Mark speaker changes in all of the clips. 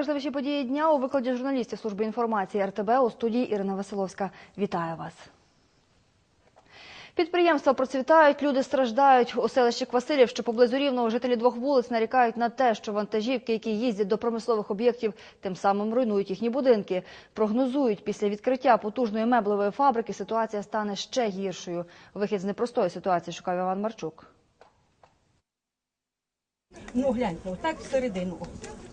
Speaker 1: найважливіші події дня у викладі журналістів служби інформації РТБ у студії Ірина Василовська. Вітаю вас. Підприємства процвітають, люди страждають. У селищі Квасилів, що поблизу рівного, жителі двох вулиць нарікають на те, що вантажівки, які їздять до промислових об'єктів, тим самим руйнують їхні будинки. Прогнозують, після відкриття потужної меблевої фабрики ситуація стане ще гіршою. Вихід з непростої ситуації шукав Іван Марчук.
Speaker 2: Ну гляньте, отак всередину.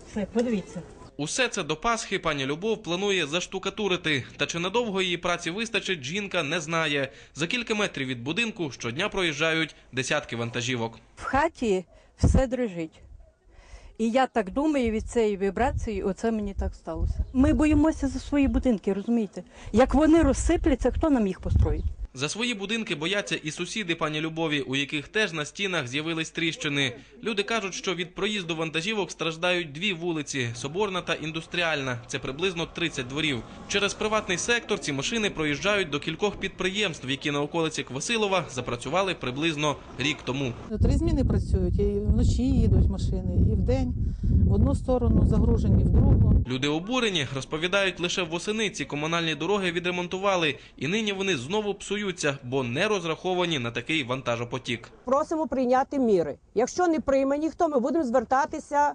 Speaker 2: Все, подивіться.
Speaker 3: Усе це до Пасхи пані Любов планує заштукатурити. Та чи надовго її праці вистачить, жінка не знає. За кілька метрів від будинку щодня проїжджають десятки вантажівок.
Speaker 2: В хаті все дрижить. І я так думаю, від цієї вібрації оце мені так сталося. Ми боїмося за свої будинки, розумієте? Як вони розсипляться, хто нам їх построїть?
Speaker 3: За свої будинки бояться і сусіди пані Любові, у яких теж на стінах з'явились тріщини. Люди кажуть, що від проїзду вантажівок страждають дві вулиці Соборна та індустріальна. Це приблизно 30 дворів. Через приватний сектор ці машини проїжджають до кількох підприємств, які на околиці Квасилова запрацювали приблизно рік тому.
Speaker 4: Три зміни працюють, і вночі їдуть машини, і вдень в одну сторону загружені, в другу.
Speaker 3: Люди обурені розповідають, лише восени ці комунальні дороги відремонтували, і нині вони знову псуються, бо не розраховані на такий вантажопотік.
Speaker 5: просимо прийняти міри. Якщо не прийме ніхто, ми будемо звертатися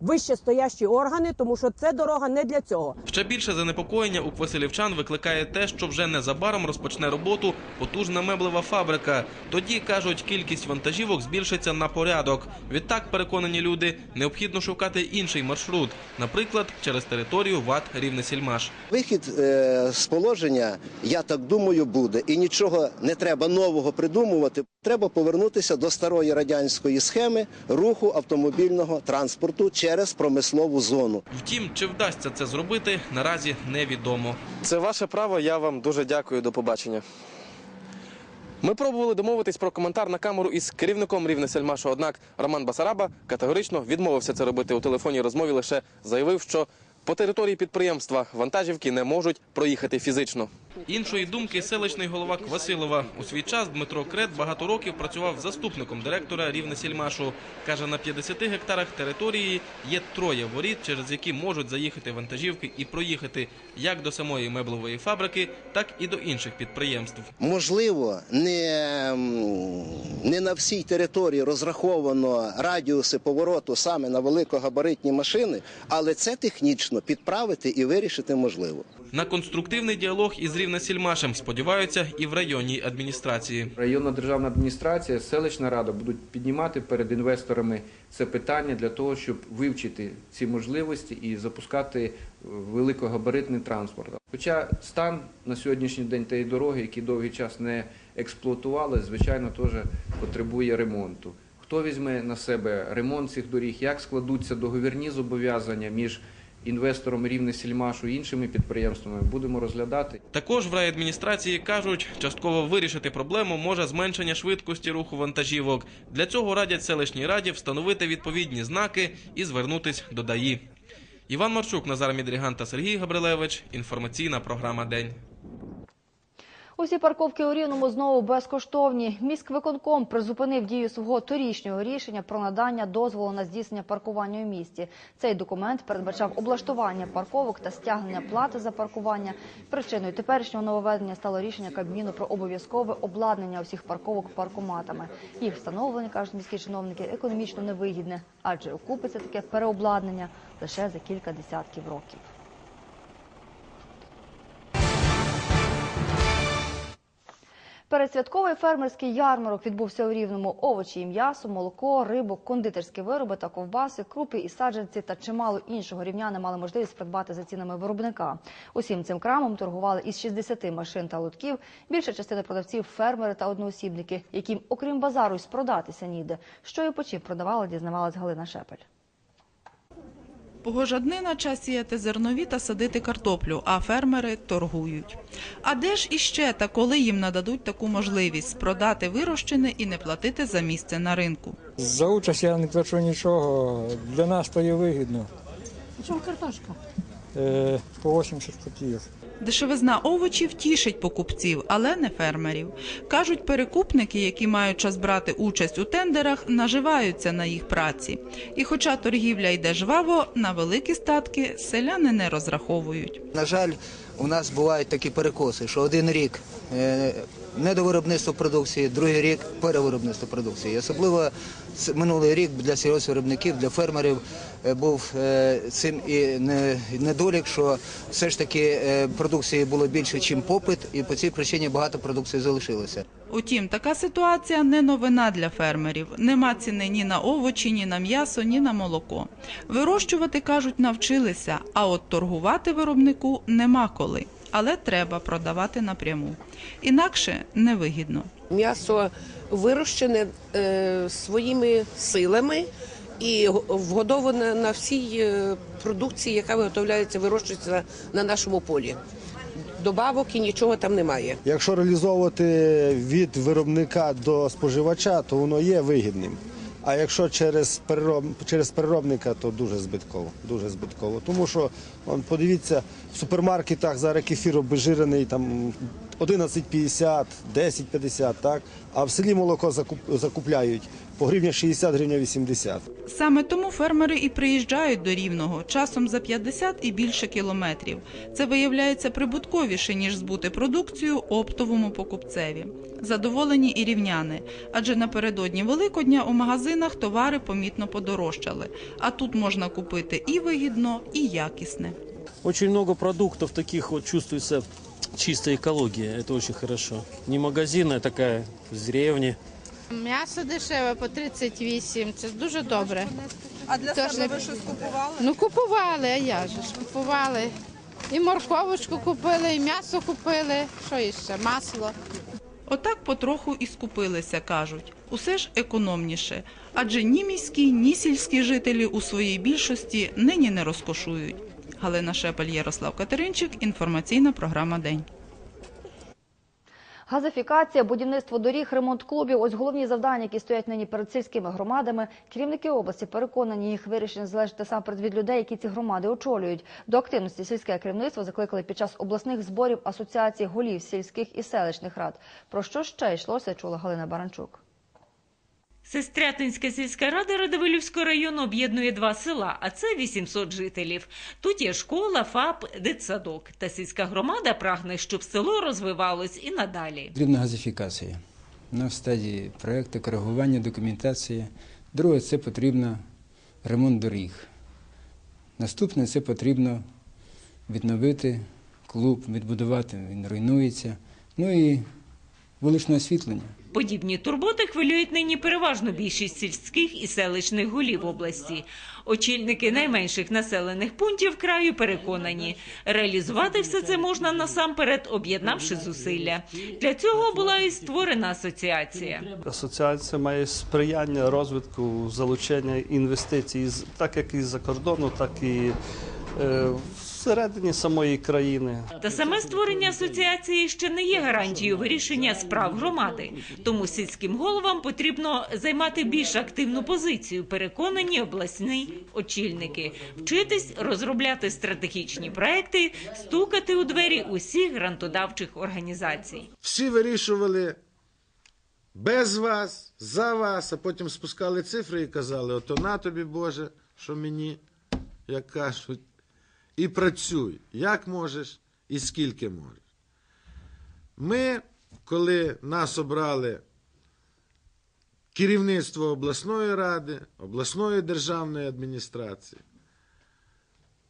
Speaker 5: в вище стоящі органи, тому що це дорога не для цього.
Speaker 3: Ще більше занепокоєння у квасилівчан викликає те, що вже незабаром розпочне роботу потужна меблева фабрика. Тоді кажуть, кількість вантажівок збільшиться на порядок. Відтак, переконані люди, необхідно шукати інший маршрут, наприклад, через територію ВАТ Рівнесільмаш.
Speaker 6: Вихід е, з положення, я так думаю, буде. І нічого не треба нового придумувати. Треба повернутися до старої радянської схеми руху автомобільного транспорту через промислову зону.
Speaker 3: Втім, чи вдасться це зробити, наразі невідомо.
Speaker 7: Це ваше право. Я вам дуже дякую. До побачення. Ми пробували домовитись про коментар на камеру із керівником Рівнесельмашу. Однак Роман Басараба категорично відмовився це робити у телефонній розмові. Лише заявив, що по території підприємства вантажівки не можуть проїхати фізично.
Speaker 3: Іншої думки селищний голова Квасилова. У свій час Дмитро Крет багато років працював заступником директора Рівнесільмашу. Каже, на 50 гектарах території є троє воріт, через які можуть заїхати вантажівки і проїхати як до самої меблової фабрики, так і до інших підприємств.
Speaker 6: Можливо, не, не на всій території розраховано радіуси повороту саме на великогабаритні машини, але це технічно підправити і вирішити можливо.
Speaker 3: На конструктивний діалог із Рівнесільмашем сподіваються і в районній адміністрації.
Speaker 8: Районна державна адміністрація, селищна рада будуть піднімати перед інвесторами це питання для того, щоб вивчити ці можливості і запускати великогабаритний транспорт. Хоча стан на сьогоднішній день тієї дороги, які довгий час не експлуатували, звичайно, теж потребує ремонту. Хто візьме на себе ремонт цих доріг, як складуться договірні зобов'язання між інвестором рівне сільмашу іншими підприємствами, будемо розглядати.
Speaker 3: Також в райадміністрації кажуть, частково вирішити проблему може зменшення швидкості руху вантажівок. Для цього радять селищній раді встановити відповідні знаки і звернутись до ДАІ. Іван Марчук, Назар Мідріган та Сергій Габрилевич. Інформаційна програма День.
Speaker 1: Усі парковки у Рівному знову безкоштовні. Міськвиконком призупинив дію свого торічнього рішення про надання дозволу на здійснення паркування у місті. Цей документ передбачав облаштування парковок та стягнення плати за паркування. Причиною теперішнього нововведення стало рішення Кабміну про обов'язкове обладнання усіх парковок паркоматами. Їх встановлення, кажуть міські чиновники, економічно невигідне, адже окупиться таке переобладнання лише за кілька десятків років. Передсвятковий фермерський ярмарок відбувся у Рівному. Овочі і м'ясо, молоко, рибу, кондитерські вироби та ковбаси, крупи і саджанці та чимало іншого рівняни мали можливість придбати за цінами виробника. Усім цим крамом торгували із 60 машин та лотків. Більша частина продавців – фермери та одноосібники, яким, окрім базару, й спродатися ніде. Що і по чим продавали, дізнавалась Галина Шепель.
Speaker 9: Погожаднина час сіяти зернові та садити картоплю, а фермери торгують. А де ж іще та коли їм нададуть таку можливість продати вирощене і не платити за місце на ринку?
Speaker 10: За участь я не плачу нічого. Для нас то є вигідно.
Speaker 4: Чому картошка?
Speaker 10: Е, по 80 копійок.
Speaker 9: Дешевизна овочів тішить покупців, але не фермерів. Кажуть, перекупники, які мають час брати участь у тендерах, наживаються на їх праці. І хоча торгівля йде жваво, на великі статки селяни не розраховують.
Speaker 11: На жаль, у нас бувають такі перекоси, що один рік е, недовиробництво продукції, другий рік перевиробництво продукції. Особливо минулий рік для сільгоспвиробників, для фермерів е, був е, цим і недолік, що все ж таки продукції було більше, ніж попит, і по цій причині багато продукції залишилося.
Speaker 9: Утім, така ситуація не новина для фермерів. Нема ціни ні на овочі, ні на м'ясо, ні на молоко. Вирощувати, кажуть, навчилися, а от торгувати виробнику нема коли. Але треба продавати напряму. Інакше невигідно.
Speaker 12: М'ясо вирощене е, своїми силами і вгодоване на всій е, продукції, яка виготовляється, вирощується на нашому полі. Добавок і нічого там немає.
Speaker 13: Якщо реалізовувати від виробника до споживача, то воно є вигідним. А якщо через перероб, через переробника, то дуже збитково. Дуже збитково. Тому що он, подивіться, в супермаркетах зараз кефір обезжирений там 11,50, 10,50, так? А в селі молоко закуп, закупляють по гривня 60, гривня 80.
Speaker 9: Саме тому фермери і приїжджають до Рівного, часом за 50 і більше кілометрів. Це виявляється прибутковіше, ніж збути продукцію оптовому покупцеві. Задоволені і рівняни, адже напередодні Великодня у магазинах товари помітно подорожчали. А тут можна купити і вигідно, і якісне.
Speaker 14: Очень много продуктов таких вот чувствуется чистая экология. Это очень хорошо. Не магазин, а такая с деревни.
Speaker 15: М'ясо дешеве по 38, це дуже добре.
Speaker 16: А для
Speaker 15: Тож
Speaker 16: себе
Speaker 15: не-
Speaker 16: ви щось купували?
Speaker 15: Ну купували, а я же ж купували. І морковочку купили, і м'ясо купили. Що іще? Масло.
Speaker 9: Отак потроху і скупилися, кажуть. Усе ж економніше, адже ні міські, ні сільські жителі у своїй більшості нині не розкошують. Галина Шепель, Ярослав Катеринчик, інформаційна програма День.
Speaker 1: Газифікація, будівництво доріг, ремонт клубів – ось головні завдання, які стоять нині перед сільськими громадами. Керівники області переконані, їх вирішення залежить насамперед від людей, які ці громади очолюють. До активності сільське керівництво закликали під час обласних зборів Асоціації голів сільських і селищних рад. Про що ще йшлося, чула Галина Баранчук.
Speaker 17: Сестрятинська сільська рада Радивилівського району об'єднує два села, а це 800 жителів. Тут є школа, ФАП, дитсадок. Та сільська громада прагне, щоб село розвивалось і надалі.
Speaker 18: Потрібна газифікація на стадії проєкту, коригування документації. Друге, це потрібно ремонт доріг. Наступне це потрібно відновити клуб, відбудувати, він руйнується. Ну і вуличне освітлення.
Speaker 17: Подібні турботи хвилюють нині переважно більшість сільських і селищних голів області. Очільники найменших населених пунктів краю переконані, реалізувати все це можна насамперед, об'єднавши зусилля. Для цього була і створена асоціація.
Speaker 19: Асоціація має сприяння розвитку залучення інвестицій з- так як із-за кордону, так і е, всередині самої країни.
Speaker 17: Та саме створення асоціації ще не є гарантією вирішення справ громади. Тому сільським головам потрібно займати більш активну позицію. Переконані обласні очільники, вчитись розробляти стратегічні проекти, стукати у двері усіх грантодавчих організацій.
Speaker 20: Всі вирішували без вас, за вас, а потім спускали цифри і казали: ото на тобі, Боже, що мені, як кажуть, і працюй, як можеш і скільки можеш. Ми, коли нас обрали керівництво обласної ради, обласної державної адміністрації,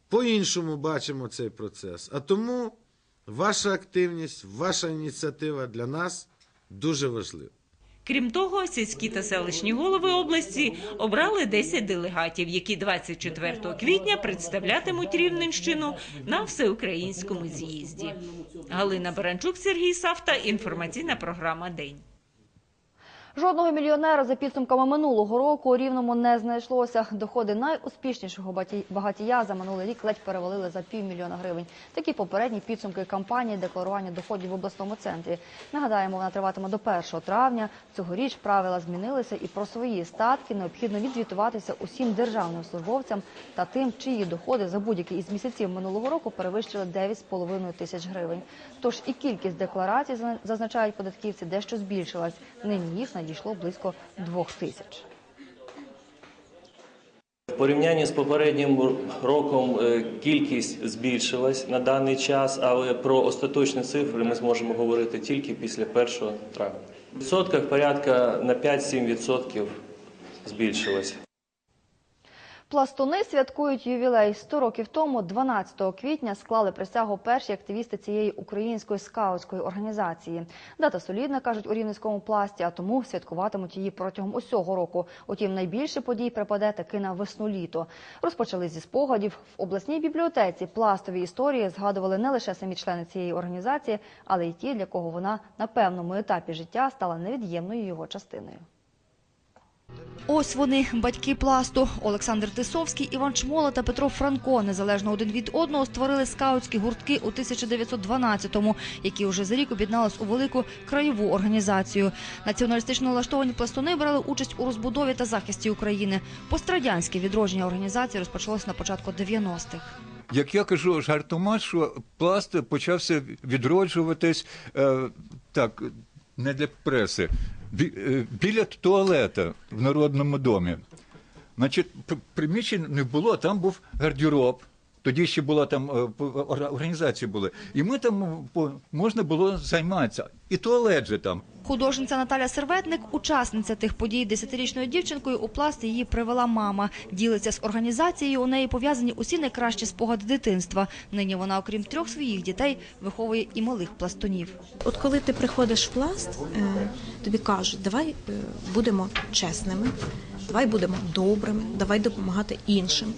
Speaker 20: по-іншому бачимо цей процес. А тому ваша активність, ваша ініціатива для нас дуже важлива.
Speaker 17: Крім того, сільські та селищні голови області обрали 10 делегатів, які 24 квітня представлятимуть Рівненщину на всеукраїнському з'їзді. Галина Баранчук, Сергій Савта. Інформаційна програма День.
Speaker 1: Жодного мільйонера за підсумками минулого року у Рівному не знайшлося. Доходи найуспішнішого багаті- багатія за минулий рік ледь перевалили за півмільйона гривень. Такі попередні підсумки кампанії декларування доходів в обласному центрі. Нагадаємо, вона триватиме до 1 травня. Цьогоріч правила змінилися і про свої статки необхідно відзвітуватися усім державним службовцям та тим, чиї доходи за будь-який із місяців минулого року перевищили 9,5 тисяч гривень. Тож і кількість декларацій, зна- зазначають податківці, дещо збільшилась. Нині їх надійшло близько двох тисяч.
Speaker 16: В порівнянні з попереднім роком е, кількість збільшилась на даний час, але про остаточні цифри ми зможемо говорити тільки після 1 травня. В відсотках порядка на 5-7% збільшилась.
Speaker 1: Пластуни святкують ювілей. 100 років тому, 12 квітня, склали присягу перші активісти цієї української скаутської організації. Дата солідна, кажуть у Рівненському пласті, а тому святкуватимуть її протягом усього року. Утім, найбільше подій припаде таки на весну-літо. Розпочали зі спогадів. В обласній бібліотеці пластові історії згадували не лише самі члени цієї організації, але й ті, для кого вона на певному етапі життя стала невід'ємною його частиною. Ось вони, батьки пласту. Олександр Тисовський, Іван Чмола та Петро Франко незалежно один від одного створили скаутські гуртки у 1912-му, які уже за рік об'єднались у велику краєву організацію. Націоналістично налаштовані пластуни брали участь у розбудові та захисті України. Пострадянське відродження організації розпочалося на початку 90-х.
Speaker 21: Як я кажу, жартома, що пласт почався відроджуватись е, так, не для преси, біля туалета в народному домі. Значить, приміщень не було, там був гардероб. Тоді ще була там е, організації були. І ми там по- можна було займатися. І туалет же там.
Speaker 1: Художниця Наталя Серветник, учасниця тих подій, десятирічною дівчинкою у пласт її привела мама. Ділиться з організацією. У неї пов'язані усі найкращі спогади дитинства. Нині вона, окрім трьох своїх дітей, виховує і малих пластунів.
Speaker 22: От коли ти приходиш в пласт, е, тобі кажуть, давай е, будемо чесними, давай будемо добрими, давай допомагати іншим.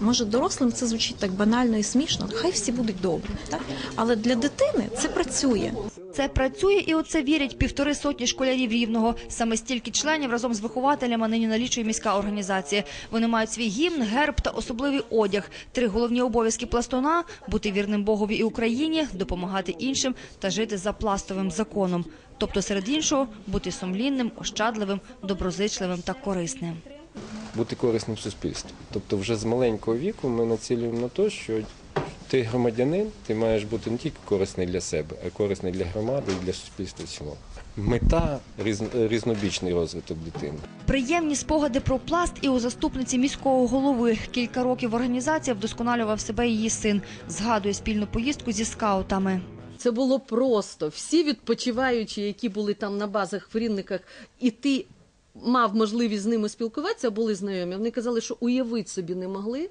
Speaker 22: Може, дорослим це звучить так банально і смішно, хай всі будуть добрі, так? Але для дитини це працює.
Speaker 1: Це працює і у це вірять півтори сотні школярів рівного. Саме стільки членів разом з вихователями нині налічує міська організація. Вони мають свій гімн, герб та особливий одяг. Три головні обов'язки пластуна – бути вірним Богові і Україні, допомагати іншим та жити за пластовим законом. Тобто, серед іншого, бути сумлінним, ощадливим, доброзичливим та корисним.
Speaker 23: Бути корисним суспільству. Тобто, вже з маленького віку ми націлюємо на те, що ти громадянин, ти маєш бути не тільки корисний для себе, а корисний для громади і для суспільства в цілому. Мета різ- різнобічний розвиток дитини.
Speaker 1: Приємні спогади про пласт і у заступниці міського голови. Кілька років організація вдосконалював себе її син. Згадує спільну поїздку зі скаутами.
Speaker 24: Це було просто. Всі відпочиваючі, які були там на базах в Рівниках, і ти мав можливість з ними спілкуватися, були знайомі. Вони казали, що уявити собі не могли,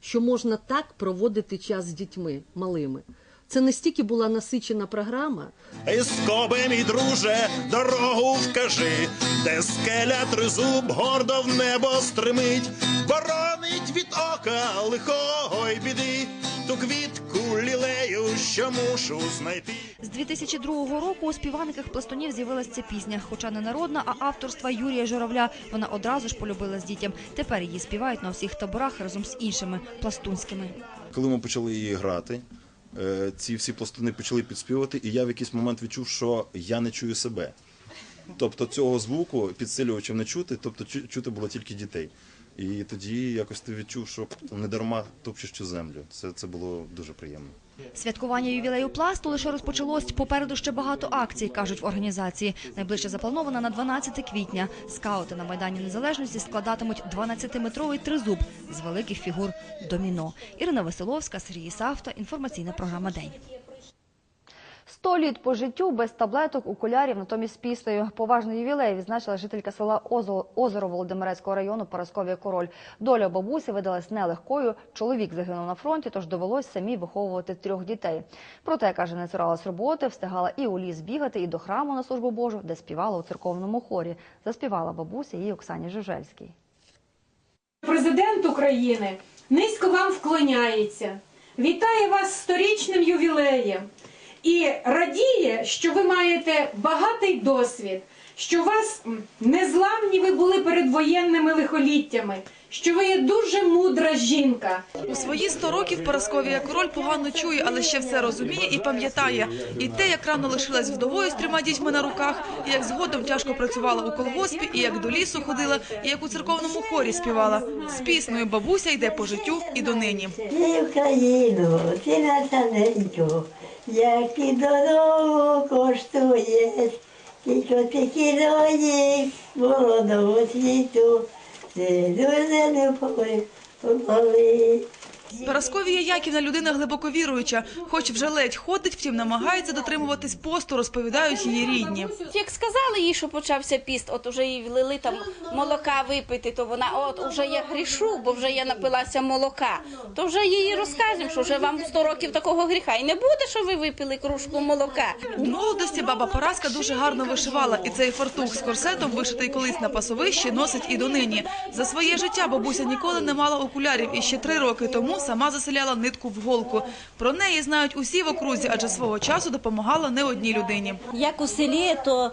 Speaker 24: що можна так проводити час з дітьми малими. Це настільки була насичена програма.
Speaker 25: Скоби, мій друже, дорогу вкажи, де скеля тризуб гордо в небо стримить, боронить від ока лихого й біди, ту квітку лілею, що мушу знайти.
Speaker 1: З 2002 року у співаниках пластунів з'явилася ця пісня, хоча не народна, а авторства Юрія Журавля. Вона одразу ж полюбила з дітям. Тепер її співають на всіх таборах разом з іншими пластунськими.
Speaker 26: Коли ми почали її грати, е, ці всі пластуни почали підспівати, і я в якийсь момент відчув, що я не чую себе. Тобто цього звуку підсилювачів не чути, тобто чути було тільки дітей. І тоді якось ти відчув, що не дарма топчеш цю землю. Це, це було дуже приємно.
Speaker 1: Святкування ювілею пласту лише розпочалось. Попереду ще багато акцій, кажуть в організації. Найближче запланована на 12 квітня. Скаути на Майдані Незалежності складатимуть 12-метровий тризуб з великих фігур доміно. Ірина Веселовська, Сергій Савта. Інформаційна програма День. Сто літ по життю без таблеток, окулярів, натомість піснею. Поважний ювілей відзначила жителька села Озо- Озеро Володимирецького району Парасковія Король. Доля бабусі видалась нелегкою. Чоловік загинув на фронті, тож довелось самі виховувати трьох дітей. Проте, каже, не цуралась роботи, встигала і у ліс бігати, і до храму на службу Божу, де співала у церковному хорі. Заспівала бабуся її Оксані Жужельській.
Speaker 27: Президент України низько вам вклоняється, вітає вас сторічним ювілеєм і радіє, що ви маєте багатий досвід, що у вас незламні ви були перед воєнними лихоліттями, що ви є дуже мудра жінка.
Speaker 15: У свої 100 років Парасковія Король погано чує, але ще все розуміє і пам'ятає. І те, як рано лишилась вдовою з трьома дітьми на руках, і як згодом тяжко працювала у колгоспі, і як до лісу ходила, і як у церковному хорі співала. З піснею бабуся йде по життю і донині.
Speaker 28: Ти Україну, ти настаненьку, як і дорогу коштуєш, тільки ти кидої молодого світу, ти дуже не помоли.
Speaker 15: Парасковія Яківна людина глибоко віруюча, хоч вже ледь ходить, втім намагається дотримуватись посту, розповідають її рідні.
Speaker 29: Як сказали їй, що почався піст, от уже їй влили там молока випити, то вона от уже я грішу, бо вже я напилася молока. То вже їй розкажемо, що вже вам 100 років такого гріха і не буде, що ви випили кружку молока.
Speaker 15: У молодості баба Параска дуже гарно вишивала, і цей фартух з корсетом, вишитий колись на пасовищі, носить і донині. За своє життя бабуся ніколи не мала окулярів, і ще три роки тому сама заселяла нитку в голку. Про неї знають усі в окрузі, адже свого часу допомагала не одній людині.
Speaker 30: Як у селі, то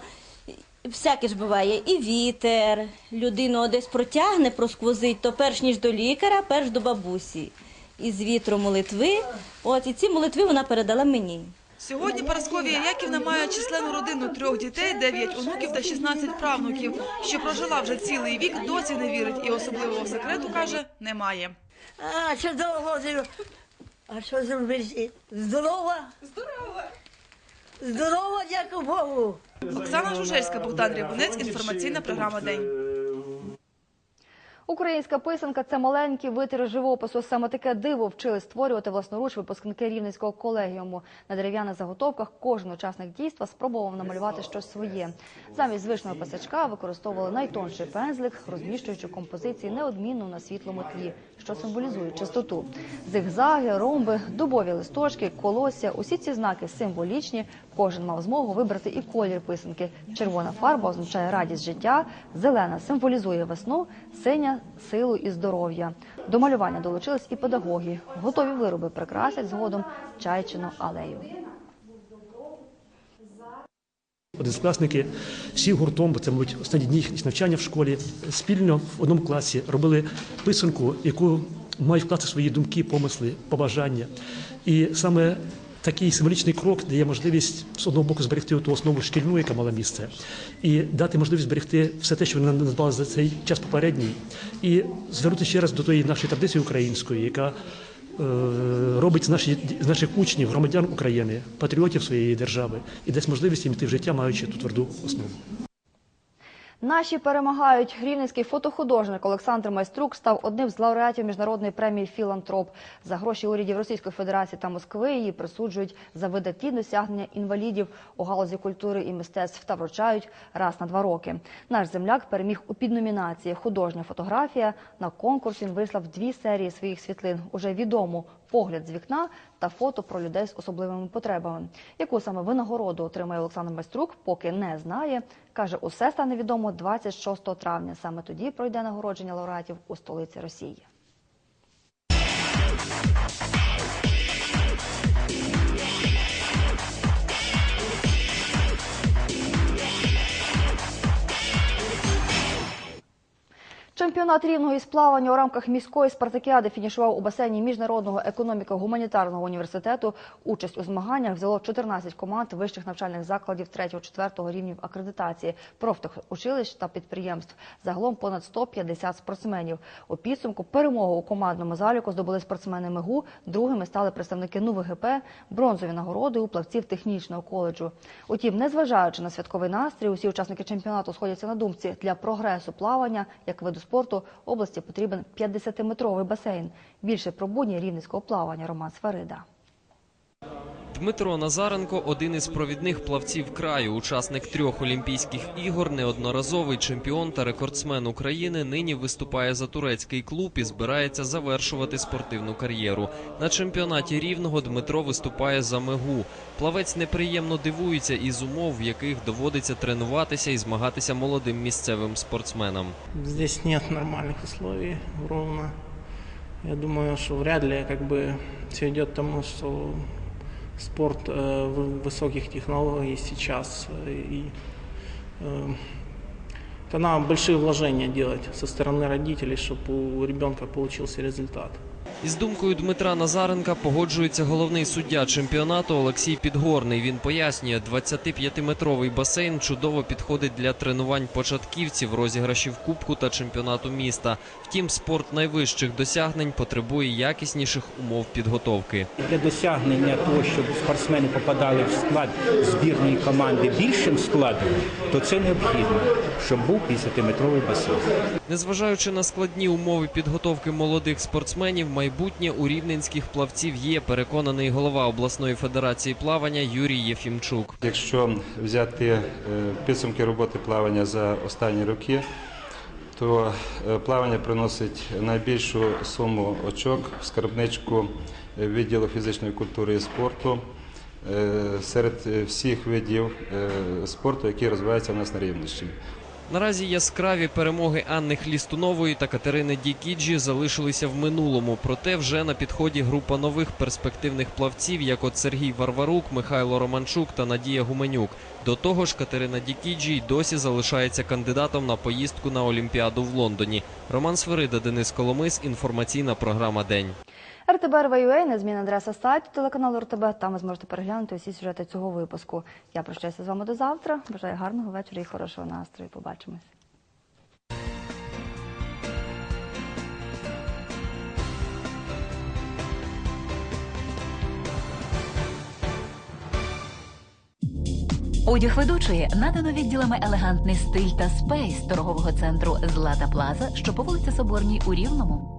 Speaker 30: всяке ж буває. І вітер, людину десь протягне, просквозить, то перш ніж до лікаря, перш до бабусі. Із вітру молитви. От і ці молитви вона передала мені.
Speaker 15: Сьогодні Парасковія Яківна має численну родину трьох дітей, дев'ять онуків та 16 правнуків. Що прожила вже цілий вік, досі не вірить і особливого секрету каже немає.
Speaker 28: А, що довго жив? А що зробити? Здорова? Здорова. Здорова, дякую Богу.
Speaker 15: Оксана Жужельська, Богдан Рябунець, інформаційна програма День.
Speaker 1: Українська писанка це маленький витір живопису. Саме таке диво вчили створювати власноруч випускники рівненського колегіуму. На дерев'яних заготовках кожен учасник дійства спробував намалювати щось своє. Замість звичного писачка використовували найтонший пензлик, розміщуючи композиції неодмінно на світлому тлі, що символізує чистоту. Зигзаги, ромби, дубові листочки, колосся – усі ці знаки символічні. Кожен мав змогу вибрати і колір писанки. Червона фарба означає радість життя, зелена символізує весну, синя силу і здоров'я. До малювання долучились і педагоги. Готові вироби прикрасять згодом чайчину алею.
Speaker 31: Одинадцятикласники всі гуртом, бо це, мабуть, останні дні їх навчання в школі, спільно в одному класі робили писанку, яку мають вкласти свої думки, помисли, побажання. І саме такий символічний крок дає можливість з одного боку зберегти ту основу шкільну, яка мала місце, і дати можливість зберегти все те, що вони надбали за цей час попередній, і звернути ще раз до тої нашої традиції української, яка е, робить з наших, наших учнів, громадян України, патріотів своєї держави і дасть можливість їм йти в життя, маючи ту тверду основу.
Speaker 1: Наші перемагають. Рівненський фотохудожник Олександр Майструк став одним з лауреатів міжнародної премії Філантроп. За гроші урядів Російської Федерації та Москви її присуджують за видатні досягнення інвалідів у галузі культури і мистецтв та вручають раз на два роки. Наш земляк переміг у підномінації Художня фотографія. На конкурс він вислав дві серії своїх світлин. Уже відому погляд з вікна та фото про людей з особливими потребами. Яку саме винагороду отримає Олександр Майструк, поки не знає. Каже, усе стане відомо 26 травня. Саме тоді пройде нагородження лауреатів у столиці Росії. Чемпіонат рівного із плавання у рамках міської спартакіади фінішував у басейні Міжнародного економіко-гуманітарного університету. Участь у змаганнях взяло 14 команд вищих навчальних закладів 3-4 рівнів акредитації, профтехучилищ та підприємств. Загалом понад 150 спортсменів. У підсумку перемогу у командному заліку здобули спортсмени МИГУ, другими стали представники НУВГП, бронзові нагороди у плавців технічного коледжу. Утім, незважаючи на святковий настрій, усі учасники чемпіонату сходяться на думці для прогресу плавання як виду спорту області потрібен 50-метровий басейн. Більше про будні рівненського плавання Роман Сфарида.
Speaker 32: Дмитро Назаренко один із провідних плавців краю, учасник трьох Олімпійських ігор, неодноразовий чемпіон та рекордсмен України. Нині виступає за турецький клуб і збирається завершувати спортивну кар'єру. На чемпіонаті рівного Дмитро виступає за мегу. Плавець неприємно дивується із умов, в яких доводиться тренуватися і змагатися молодим місцевим спортсменам.
Speaker 33: Здесь нет нормальных условий ровно. Я думаю, что вряд ли бы все идет тому, что спорт э, высоких технологий сейчас э, и э, это надо большие вложения делать со стороны родителей, чтобы у ребенка получился результат.
Speaker 32: Із думкою Дмитра Назаренка погоджується головний суддя чемпіонату Олексій Підгорний. Він пояснює, 25-метровий басейн чудово підходить для тренувань початківців, розіграшів кубку та чемпіонату міста. Втім, спорт найвищих досягнень потребує якісніших умов підготовки.
Speaker 34: Для досягнення того, щоб спортсмени попадали в склад збірної команди більшим складом, то це необхідно, щоб був 50-метровий басейн.
Speaker 32: Незважаючи на складні умови підготовки молодих спортсменів, майбутнє у рівненських плавців є, переконаний голова обласної федерації плавання Юрій Єфімчук.
Speaker 35: Якщо взяти е, підсумки роботи плавання за останні роки, то е, плавання приносить найбільшу суму очок в скарбничку е, відділу фізичної культури і спорту серед всіх видів спорту, які розвиваються у нас на Рівненщині.
Speaker 32: Наразі яскраві перемоги Анни Хлістунової та Катерини Дікіджі залишилися в минулому. Проте вже на підході група нових перспективних плавців, як от Сергій Варварук, Михайло Романчук та Надія Гуменюк. До того ж, Катерина Дікіджі й досі залишається кандидатом на поїздку на Олімпіаду в Лондоні. Роман Свирида, Денис Коломис. Інформаційна програма День.
Speaker 1: РТБ РВЮА, незмінна адреса сайту телеканалу РТБ. Там ви зможете переглянути усі сюжети цього випуску. Я прощаюся з вами до завтра. Бажаю гарного вечора і хорошого настрою. Побачимось.
Speaker 36: Одяг ведучої надано відділами елегантний стиль та спейс торгового центру Злата Плаза, що по вулиці Соборній у Рівному.